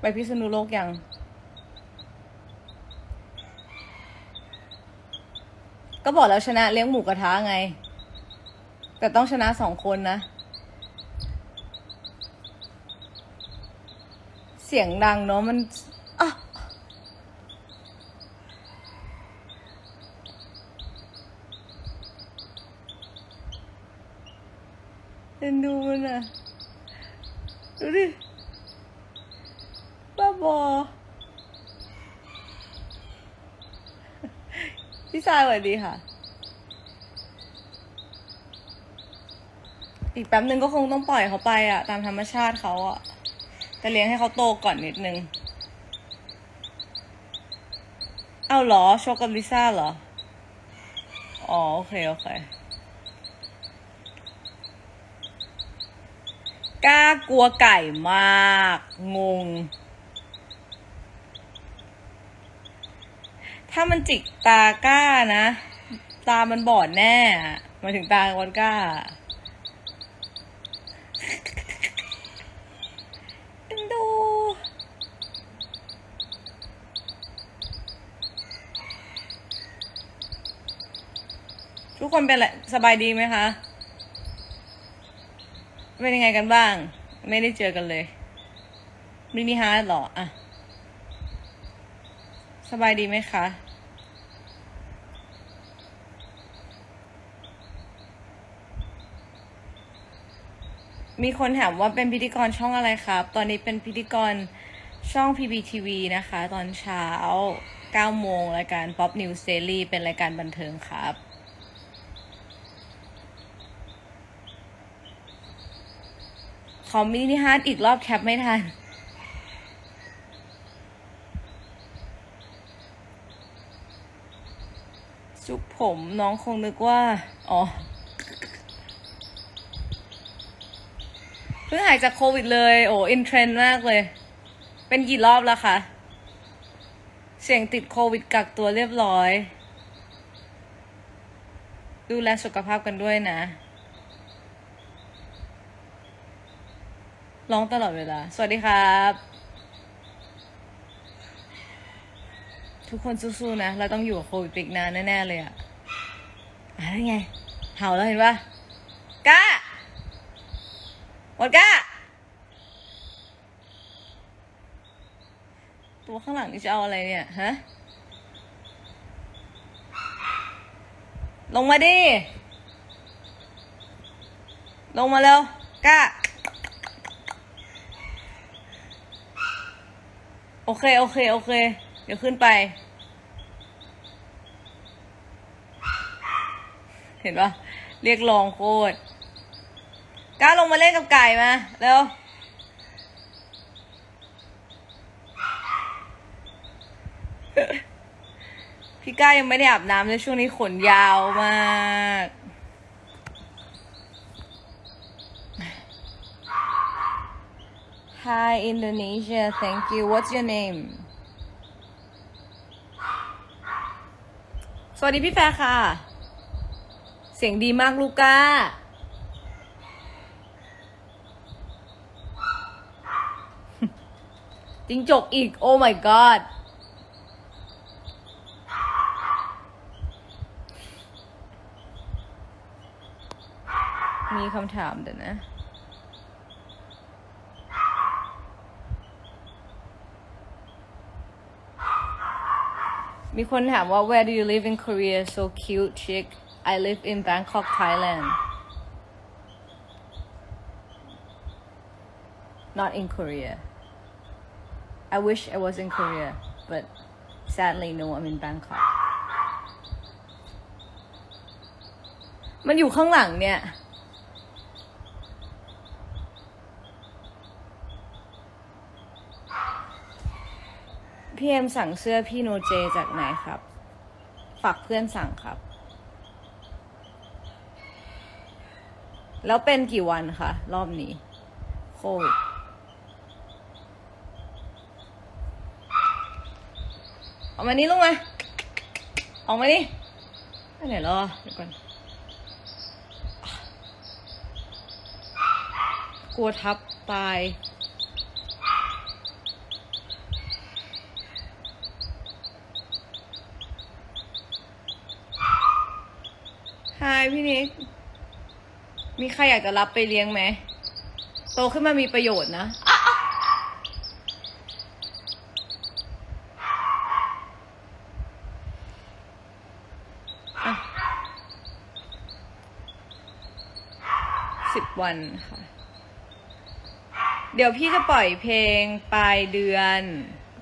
ไปพิษณุโลกยัง ก็บอกแล้วชนะเลี้ยงหมูกระทะไง แต่ต้องชนะสองคนนะ เสียงดังเนาะมันอะเอ็นดูมันอะดูดิ บอพี่ชายสวัสดีค่ะ อีกแป๊บนึงก็คงต้องปล่อยเขาไปอะตามธรรมชาติเขาอะแต่เลี้ยงให้เขาโตก่อนนิดนึง เอาเหรอโชคกับลิซ่าเหรอ อ๋อ โอเค โอเคกล้ากลัวไก่มาก งง ถ้ามันจิกตากล้านะ ตามันบอดแน่มาถึงตาวันกล้า ดู ทุกคนเป็นไรสบายดีไหมคะ เป็นยังไงกันบ้าง ไม่ได้เจอกันเลยมินิฮาร์ดหรออะสบายดีไหมคะ มีคนถามว่าเป็นพิธีกรช่องอะไรครับ ตอนนี้เป็นพิธีกรช่อง PPTV นะคะ ตอนเช้า 9 โมงรายการ Pop News Daily เป็นรายการบันเทิงครับขอมินิฮาร์ดอีกรอบแคปไม่ทัน จุกผมน้องคงนึกว่า อ๋อ เพิ่งหายจากโควิดเลย โอ้อินเทรนด์มากเลย เป็นกี่รอบแล้วคะเสี่ยงติดโควิดกักตัวเรียบร้อย ดูแลสุขภาพกันด้วยนะร้องตลอดเวลา สวัสดีครับ ทุกคนสู้ๆนะ เราต้องอยู่กับโควิดปอีกนานแน่ ๆ เลยอะอะไรไง เห่าแล้วเห็นปะกล้า หมดก้า ตัวข้างหลังนี่จะเอาอะไรเนี่ย ฮะ ลงมาดิ ลงมาเร็ว ก้า โอเค โอเค โอเค เดี๋ยวขึ้นไป เห็นปะเรียกร้องโคตร กล้าลงมาเล่นกับไก่มาเร็วพี่ก้ายังไม่ได้อาบน้ำเลยช่วงนี้ขนยาวมาก Hi Indonesia thank you what's your name สวัสดีพี่แฟร์ค่ะ เสียงดีมากลูก้า จิงจกอีก โอ้ my god มีคำถามเดี๋ยวนะมีคนถามว่า where do you live in Korea so cute chick I live in Bangkok Thailand not in Korea I wish I was in Korea but sadly no I'm in Bangkok มันอยู่ข้างหลังเนี่ย พี่เอ็มสั่งเสื้อพี่โนเจจากไหนครับ ฝากเพื่อนสั่งครับ แล้วเป็นกี่วันคะรอบนี้ โควิด ออกมานี่ลูกมา ออกมานี่อัไหนรอเดี๋ยวก่อน กลัวทับตาย ฮายพี่นิก มีใครอยากจะรับไปเลี้ยงไหม โตขึ้นมามีประโยชน์นะ วันค่ะ เดี๋ยวพี่จะปล่อยเพลงปลายเดือน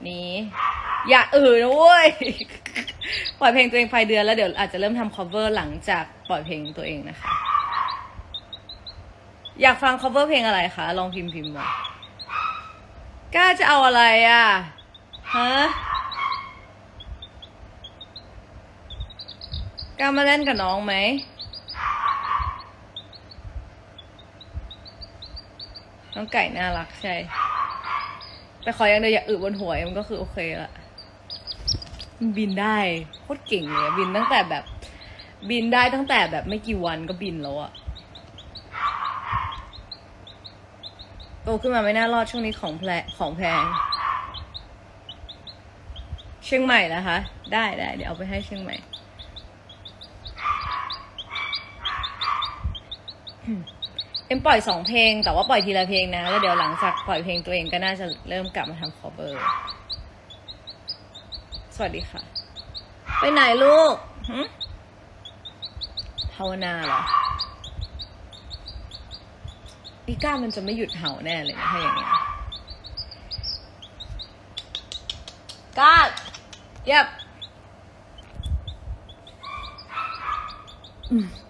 นี้ อย่าอื่นนะเว้ย ปล่อยเพลงตัวเองปลายเดือนแล้วเดี๋ยวอาจจะเริ่มทำ cover หลังจากปล่อยเพลงตัวเองนะคะ อยากฟัง cover เพลงอะไรคะ ลองพิมพ์พิมพ์มากล้าจะเอาอะไรอะ ฮะกล้ามาเล่นกับน้องไหม น้องไก่น่ารักใช่ แต่ขออย่างเดียวอย่าอึบนหัวมันก็คือโอเคละมันบินได้โคตรเก่งเลยอะบินตั้งแต่แบบ บินได้ตั้งแต่แบบไม่กี่วันก็บินแล้วอะโตขึ้นมาไม่น่ารอดช่วงนี้ของแพลของแพง เชียงใหม่นะคะ ได้ได้เดี๋ยวเอาไปให้เชียงใหม่ เอ็มปล่อยสองเพลง แต่ว่าปล่อยทีละเพลงนะ แล้วเดี๋ยวหลังจากปล่อยเพลงตัวเองก็น่าจะเริ่มกลับมาทำ cover สวัสดีค่ะ ไปไหนลูกหึภาวนาเหรอพี่ก้ามันจะไม่หยุดเห่าแน่เลยนะถ้าอย่างเงี้ยก้าเย็บต้อง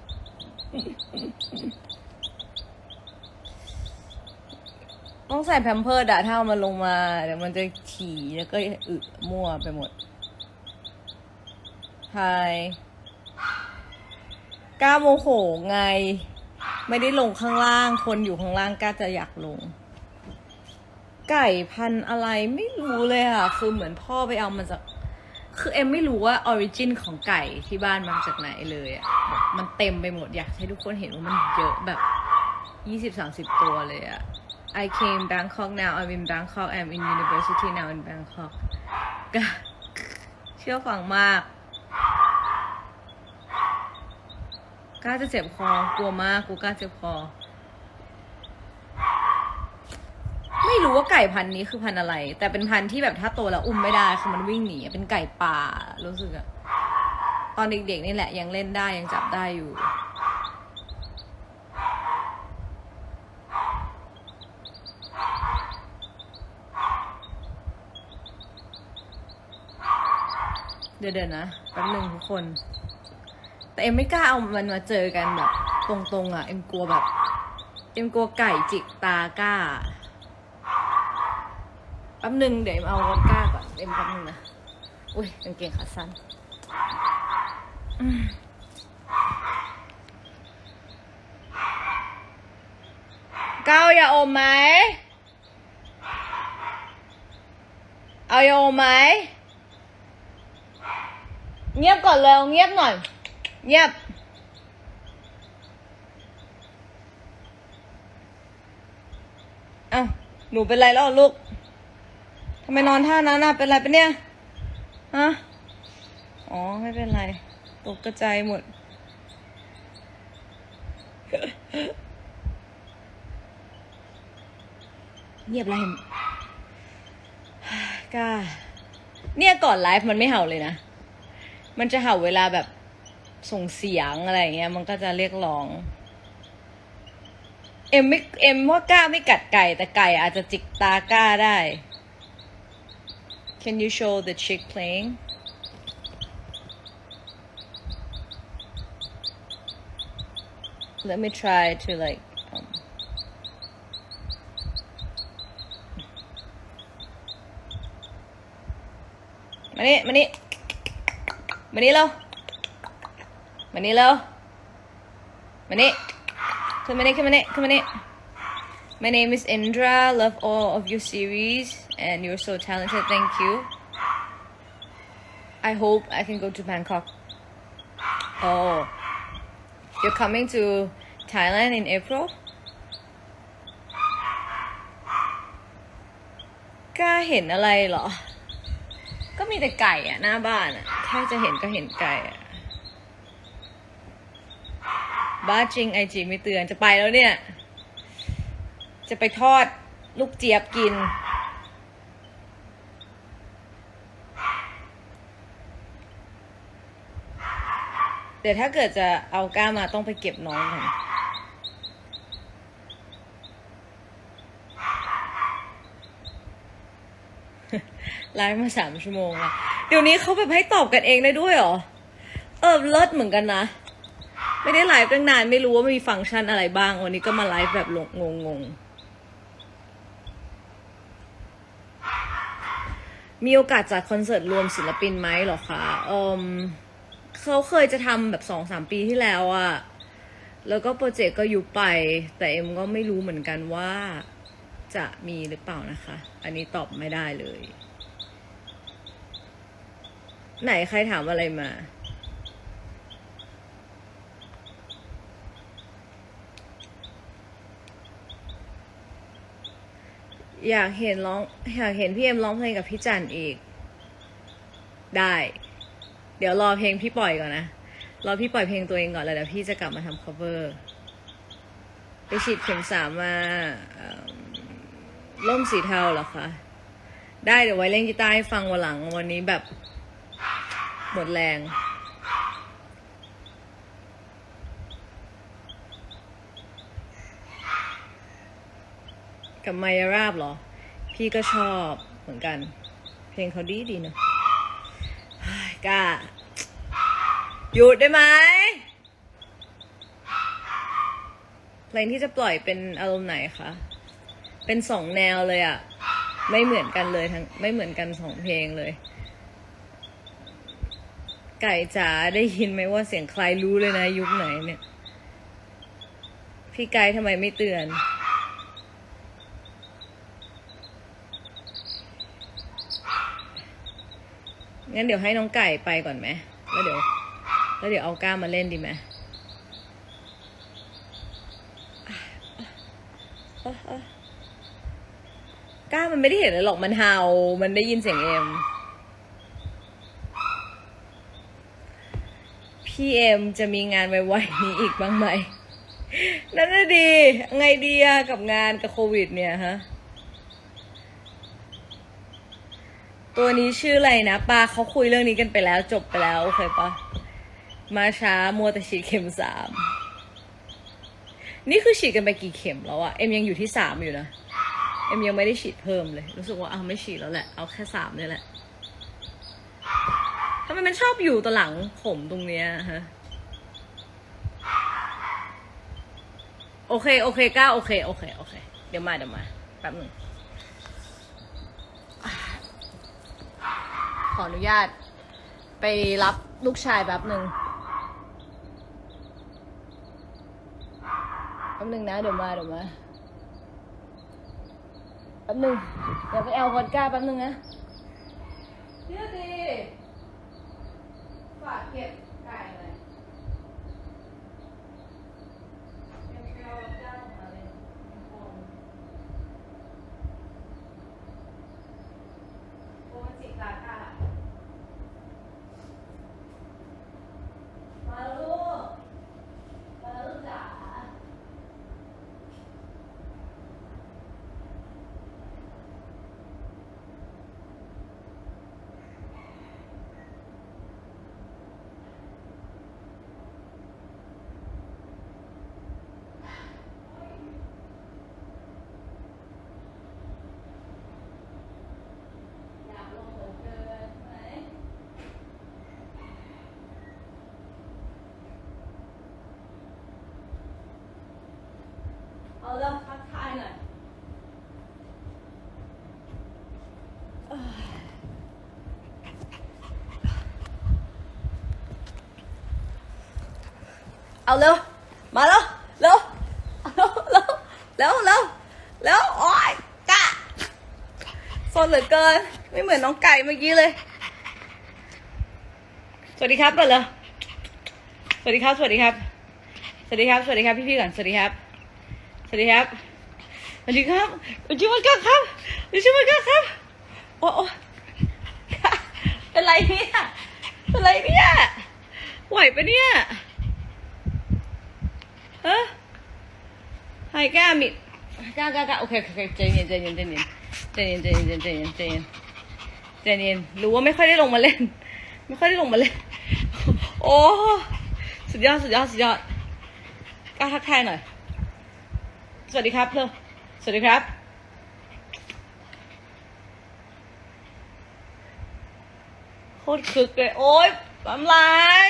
ใส่แพมเพิร์ดอะถ้าเอามันลงมา เดี๋ยวมันจะขี่แล้วก็อึมั่วไปหมดไฮก้าโมโหไง ไม่ได้ลงข้างล่าง คนอยู่ข้างล่างก้าจะอยากลง ไก่พันอะไรไม่รู้เลยค่ะคือเหมือนพ่อไปเอามาจาก คือเอ็มไม่รู้ว่าออริจินของไก่ที่บ้านมาจากไหนเลยอะมันเต็มไปหมดอยากให้ทุกคนเห็นว่ามันเยอะแบบยี่สิบสามสิบตัวเลยอะ I came Bangkok now I'm in Bangkok I'm in university now in Bangkok ก็เชื่อฟังมากกล้าจะเจ็บคอกลัวมากกูกล้าเจ็บคอ ไม่รู้ว่าไก่พันธุ์นี้คือพันธุ์อะไร แต่เป็นพันธุ์ที่แบบถ้าโตแล้วอุ้มไม่ได้คือมันวิ่งหนีเป็นไก่ป่ารู้สึกอะตอนเด็กๆนี่แหละยังเล่นได้ยังจับได้อยู่ เดี๋ยวเดี๋ยวนะแป๊บหนึงทุกคน แต่เอ็มไม่กล้าเอามันมาเจอกันแบบ ตรงๆอะ เอ็มกลัวแบบ เอ็มกลัวไก่จิกตากล้าแป๊บหนึงเดี๋ยวเอ็มเอาวอดก้าก่อนเอ็มแป๊บหนึงนะ อุ้ยกางเกงขาสั้นก้าวอย่าอมไหม เอาอย่าอมไหม เงียบก่อนเร็วเงียบหน่อย เงียบอ้าหนูเป็นไรแล้วลูกทำไมนอนท่านั้นน่ะเป็นไรเป็นเนี่ย ฮะ อ๋อ ไม่เป็นไร ตกกระจายหมด เงียบไรก้า เนี่ยก่อนไลฟ์มันไม่เห่าเลยนะ มันจะเห่าเวลาแบบส่งเสียงอะไรเงี้ย มันก็จะเรียกร้อง เอ็มไม่เอ็มว่ากล้าไม่กัดไก่แต่ไก่อาจจะจิกตากล้าได้ Can you show the chick playing Let me try to like um, มานี่มานี่ มานี่เร็วมานี่เร็วมานี่ขึ้นมานี่ขึ้นมานี่ขึ้นมานี่ My name is Indra. Love all of your series, and you're so talented. Thank you. I hope I can go to Bangkok. Oh, you're coming to Thailand in April? กล้าเห็นอะไรเหรอ ก็มีแต่ไก่อะหน้าบ้านอะแค่จะเห็นก็เห็นไก่อะบ้าจริงไอจีไม่เตือนจะไปแล้วเนี่ย จะไปทอดลูกเจี๊ยบกิน เดี๋ยวถ้าเกิดจะเอาก้ามาต้องไปเก็บน้องก่อน ไลฟ์มาสามชั่วโมงละเดี๋ยวนี้เขาแบบให้ตอบกันเองได้ด้วยเหรอ เออเลิศเหมือนกันนะ ไม่ได้ไลฟ์ตั้งนานไม่รู้ว่ามีฟังก์ชันอะไรบ้าง วันนี้ก็มาไลฟ์แบบงงงๆมีโอกาสจัดคอนเสิร์ตรวมศิลปินไหมหรอคะเอมเขาเคยจะทำแบบสองสามปีที่แล้วอะแล้วก็โปรเจกต์ก็ยุบไป แต่เอ็มก็ไม่รู้เหมือนกันว่า จะมีหรือเปล่านะคะ อันนี้ตอบไม่ได้เลย ไหนใครถามอะไรมา อยากเห็นร้อง อยากเห็นพี่เอ็มร้องเพลงกับพี่จันอีก ได้ เดี๋ยวรอเพลงพี่ปล่อยก่อนนะ รอพี่ปล่อยเพลงตัวเองก่อนแล้วเดี๋ยวพี่จะกลับมาทำ cover ไปฉีดเข็มสามมา เอ ร่มสีเทาเหรอคะได้เดี๋ยวไว้เล่นกีตาร์ให้ฟังวันหลังวันนี้แบบหมดแรง กับไมยาราบเหรอ พี่ก็ชอบเหมือนกัน เพลงเขาดีดีเนอะกล้าหยุดได้ไหมเพลงที่จะปล่อยเป็นอารมณ์ไหนคะ เป็นสองแนวเลยอะไม่เหมือนกันเลยทั้งไม่เหมือนกันสองเพลงเลย ไก่จ๋าได้ยินไหมว่าเสียงใครรู้เลยนะ ยุคไหนเนี่ย พี่ไก่ทำไมไม่เตือน งั้นเดี๋ยวให้น้องไก่ไปก่อนไหมแล้วเดี๋ยว แล้วเดี๋ยวเอาก้ามาเล่นดีไหมอะอะอะ ก้ามันไม่ได้เห็นอะไรหรอกมันเห่า มันได้ยินเสียงเอ็มพี่เอ็มจะมีงานไวๆนี้อีกบ้างไหม นั่นน่ะดี ไงดีอะกับงานกับโควิดเนี่ยฮะ ตัวนี้ชื่ออะไรนะปาเขาคุยเรื่องนี้กันไปแล้วจบไปแล้ว โอเคปะมาช้ามัวแต่ฉีดเข็มสาม นี่คือฉีดกันไปกี่เข็มแล้วอะเอ็มยังอยู่ที่สามอยู่นะ เอ็มยังไม่ได้ฉีดเพิ่มเลย รู้สึกว่าเอาไม่ฉีดแล้วแหละ เอาแค่สามเนี่ยแหละทำไมมันชอบอยู่ตวหลังผมตรงเนี้ยฮะโอเค โอเคก้าโอเค โอเค โอเค เดี๋ยวมา เดี๋ยวมา แป๊บหนึ่ง ขออนุญาต ไปรับลูกชายแป๊บหนึ่ง แป๊บหนึ่งนะ เดี๋ยวมา เดี๋ยวมา แป๊บนึงเดี๋ยวไปเอาวอดก้าแป๊บนึงนะเชื่อดีฝากเก็บไก่หน่อยเดี๋ยวไปเอาวอดก้าออกมาเลยโอ้มันจิกตาก้ามาแล้วลูก มาแล้วลูกจ๋า อยากลงเหลือเกินไหมเอาเริ่มทักทายหน่อยเอ้ย เอาเร็ว มาแล้วเร็วเอาเร็วเร็วเร็วเร็วเร็วโอ๊ยกะโซนเหลือเกิน ไม่เหมือนน้องไก่เมื่อกี้เลย สวัสดีครับก่อนเลยสวัสดีครับ สวัสดีครับ สวัสดีครับ สวัสดีครับพี่ๆก่อน สวัสดีครับ สวัสดีครับ สวัสดีครับสวัสดีวันก้าครับสวัสดีวันก้าครับ โอ้โอเป็นไรเนี่ย เป็นไรเนี่ย ไหวปะเนี่ย เออให้ก้ามิก้าก้าก้าโอเคโอเคใจเย็นใจเย็นใจเย็นใจเย็นใจเย็นใจเย็นใจเย็นใจเย็นรู้ว่าไม่ค่อยได้ลงมาเล่น ไม่ค่อยได้ลงมาเล่น โอ้สุดยอดสุดยอดสุดยอดก้าทักทายหน่อย สวัสดีครับเร็วสวัสดีครับโคตรคึกเลย โอ๊ยทำลาย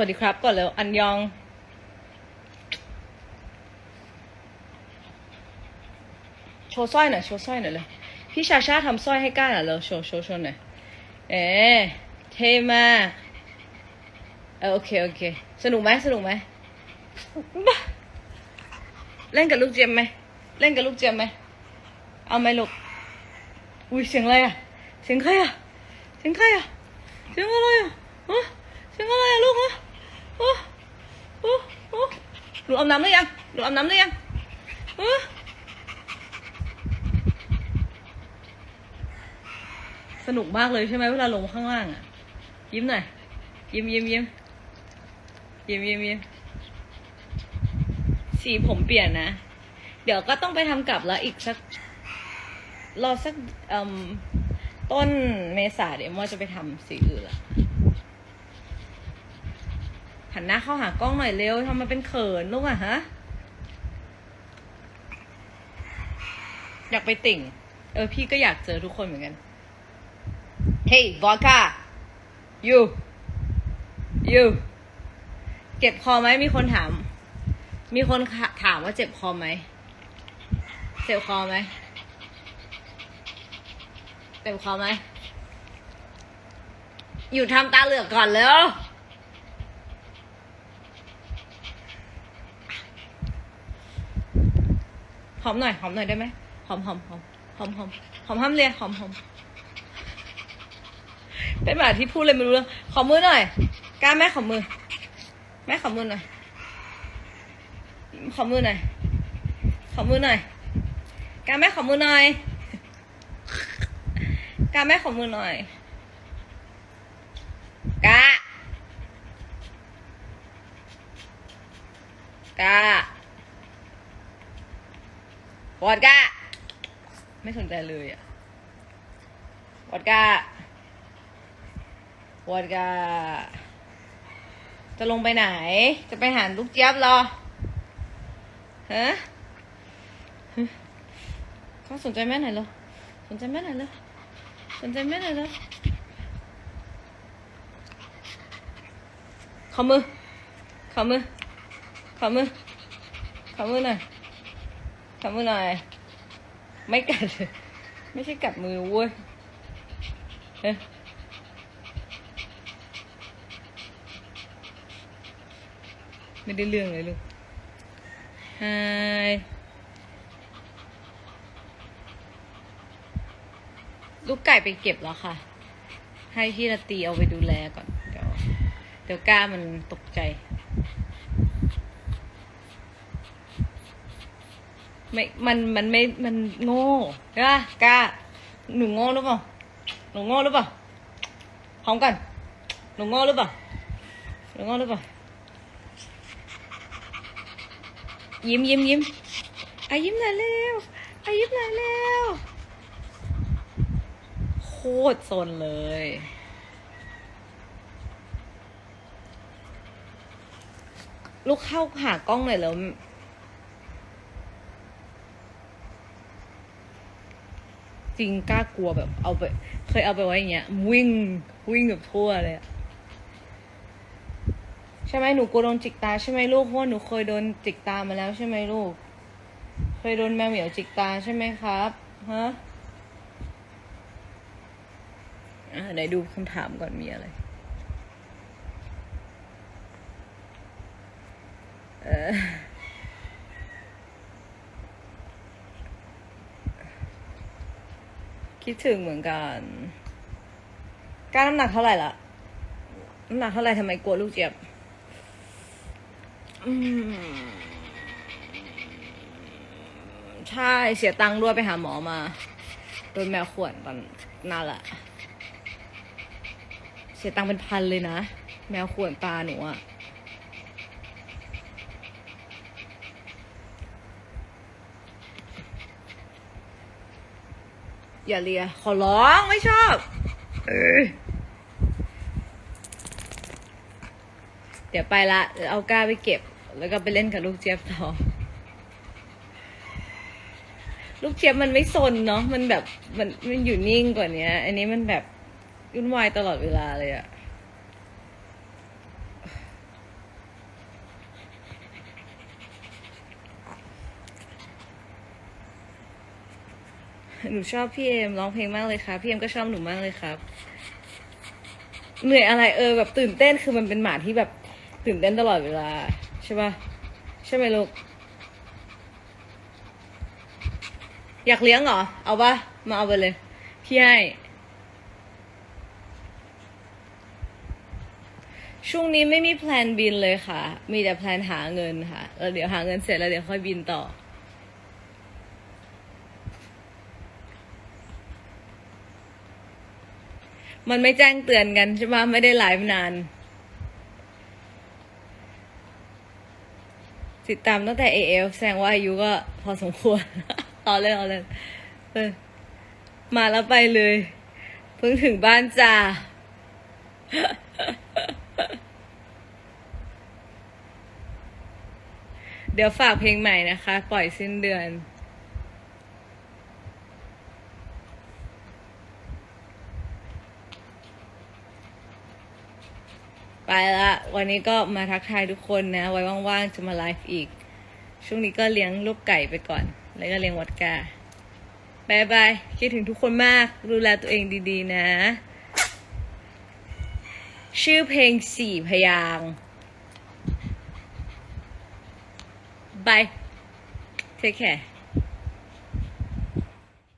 วัสดีครับ ก่อนเร็วอันยอง โชว์สร้อยหน่อยโชว์สร้อยหน่อยเลยพี่ชาชาทำสร้อยให้ก้าหน่อยเร็วโชว์โชว์โชว์หน่อยเอ๊ะเท่มากเออโอเคโอเค สนุกไหมสนุกไหมบ้าเล่นกับลูกเจยมไหมเล่นกับลูกเจยมไหมเอาไหมลูกอุ้ยเสียงอะไรอะเสียงใครอะเสียงใครอะเสียงอะไรอะฮะเสียงอะไรอะลูกฮะฮะฮะฮะ หนูอาบน้ำหรือยัง หนูอาบน้ำหรือยังสนุกมากเลยใช่ไหมเวลาลงข้างล่างอะ ยิ้มหน่อย ยิ้มยิ้มยิ้มยิ้มยิ้มยิ้มสีผมเปลี่ยนนะ เดี๋ยวก็ต้องไปทำกลับแล้วอีกสัก รอสักต้นเมษาเดี๋ยวมอจะไปทำสีอื่นละ หันหน้าเข้าหากล้องหน่อยเร็วทำมาเป็นเขินลูกอะฮะ อยากไปติ่ง เออ พี่ก็อยากเจอทุกคนเหมือนกัน Hey vodka you you เจ็บคอไหมมีคนถาม มีคนถามว่าเจ็บคอไหม เจ็บคอไหมเต็มคอไหม อยู่ทำตาเหลือกก่อนแล้ว หอมหน่อยหอมหน่อยได้ไหมหอมหอมหอมหอมหอมหอมห้ามเลียหอมหอมเป็นหมาที่พูดเลยไม่รู้เรื่องขอมือหน่อยกล้าแม่ขอมือ แม่ขอมือหน่อยขอมือหน่อยขอมือหน่อยกล้าแม่ขอมือหน่อยกาแม่ขอมือหน่อยก้าก้า วอดก้า ไม่สนใจเลยอะวอดก้าวอดก้า จะลงไปไหน จะไปหาลูกเจี๊ยบเหรอฮะเขาสนใจแม่ไหนเหรอสนใจแม่ไหนเหรอสนใจแม่ไหน่อยเลยขอมือขอมือขอมือขอมือหน่อย ขอมือหน่อย ไม่กัด ไม่ใช่กัดมือเว้ยไม่ได้เรื่องเลยลูกไฮลูกไก่ไปเก็บแล้วค่ะ ให้พี่นาตีเอาไปดูแลก่อน เดี๋ยวเดี๋ยวก้ามันตกใจ ไม่มันมันไม่มันโง่ใช่ปะก้าหนูโง่หรือเปล่าหนูโง่หรือเปล่าพร้อมกันหนูโง่หรือเปล่าหนูโง่หรือเปล่ายิ้มยิ้มยิ้มอะยิ้มหน่อยเร็วอะยิ้มหน่อยเร็วโคตรซนเลยลูกเข้าหากล้องหน่อยแล้ว จริงกล้ากลัวแบบเอาไป เคยเอาไปไว้อย่างเงี้ย วิ่งวิ่งแบบทั่วเลยอะใช่ไหมหนูกลัวโดนจิกตาใช่ไหมลูกเพราะว่าหนูเคยโดนจิกตามาแล้วใช่ไหมลูก เคยโดนแมวเหมียวจิกตาใช่ไหมครับฮะอ่าไหนดูคำถามก่อนมีอะไร เออ คิดถึงเหมือนกัน การน้ำหนักเท่าไหร่ละน้ำหนักเท่าไหร่ทำไมกลัวลูกเจี๊ยบอืมใช่เสียตังค์ด้วยไปหาหมอมา โดนแมวข่วนตอนนั่นแหละ เสียตังค์เป็นพันเลยนะ แมวข่วนตาหนูอะ อย่าเลีย ขอร้องไม่ชอบ เออ เดี๋ยวไปละเอาก้าไปเก็บ แล้วก็ไปเล่นกับลูกเจี๊ยบต่อลูกเจี๊ยบมันไม่ซนเนาะมันแบบมันมันอยู่นิ่งกว่านี้อันนี้มันแบบยุ่นวายตลอดเวลาเลยอะ หนูชอบพี่เอ็มร้องเพลงมากเลยครับพี่เอ็มก็ชอบหนูมากเลยครับ เหนื่อยอะไรเออแบบตื่นเต้นคือมันเป็นหมาที่แบบตื่นเต้นตลอดเวลา ใช่ปะใช่ไหมลูก อยากเลี้ยงเหรอ เอาปะมาเอาไปเลย พี่ให้ช่วงนี้ไม่มีแพลนบินเลยค่ะ มีแต่แพลนหาเงินค่ะแล้วเดี๋ยวหาเงินเสร็จแล้วเดี๋ยวค่อยบินต่อ มันไม่แจ้งเตือนกันใช่ไหมไม่ได้ไลฟ์นาน ติดตามตั้งแต่ AF แสดงว่าอายุก็พอสมควรเอาเลยเอาเลยเออมาแล้วไปเลย เพิ่งถึงบ้านจ้าเดี๋ยวฝากเพลงใหม่นะคะ ปล่อยสิ้นเดือน ไปละ วันนี้ก็มาทักทายทุกคนนะ ไว้ว่างๆจะมาไลฟ์อีก ช่วงนี้ก็เลี้ยงลูกไก่ไปก่อน แล้วก็เลี้ยงวัดกาบายบาย คิดถึงทุกคนมาก ดูแลตัวเองดีๆนะ ชื่อเพลงสี่พยางบายเทคแคร์